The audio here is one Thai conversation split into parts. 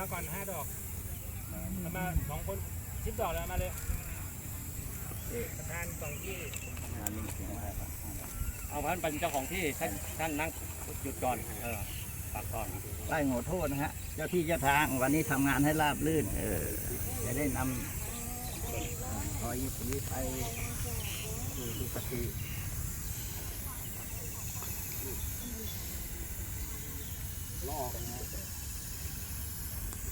มาก่อนห้าดอกเอามาสองคนสิบดอกแล้วเอามาเลยประธานสองที่เอาพันเป็นเจ้าของที่ท่านท่านนั่งหยุดก่อนเออปักก่อนไล่โง่โทษนะฮะ เจ้าที่เจ้าทางวันนี้ทำงานให้ราบรื่น เออ จะได้นำขอยิบยิบไปสู่สุคติ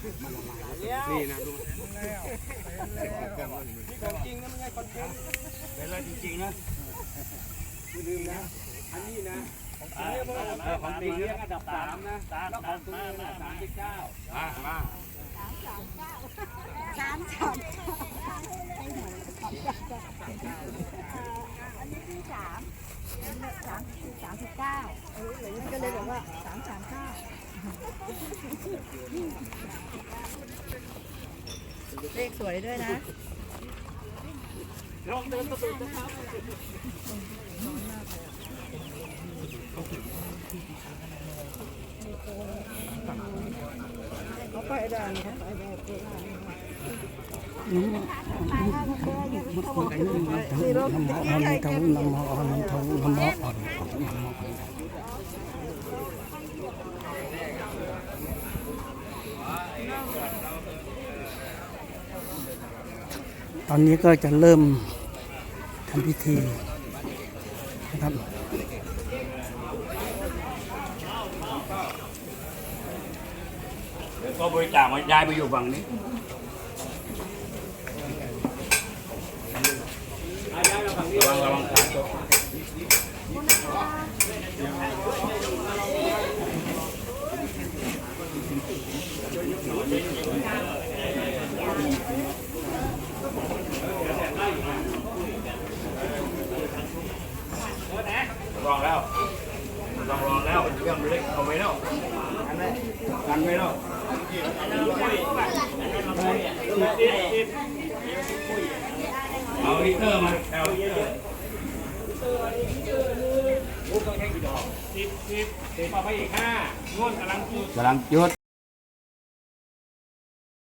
ของจริงนะไม่ใช่คอนเทนต์เป็นอะไรจริงๆนะไม่ลืมนะ อันนี้นะของจริงเนี่ยมันของจริงเนี่ยอันดับสามนะแล้วของตัวเองอันดับสามสิบเก้ามามาสามสามอันนี้ที่สาม สามสามสิบเก้าก็เลยบอกว่าสามสามเก้าเลขสวยด้วยนะลองเขาไปได้เขาไปได้นี่รถที่ใหญ่เกิน ตอนนี้ก็จะเริ่มทำพิธีนะครับก็บริจาคมาย้ายมาอยู่ฝั่งนี้ ระวังระวังขาตกลองแล้วลองลองแล้วเรื่องเล็กเอาไว้แล้วกันไว้แล้ว เอาลิเตอร์มาเอาลิเตอร์สิบสิบสิบเอาไปอีกห้างวดกำลังกำลังยุด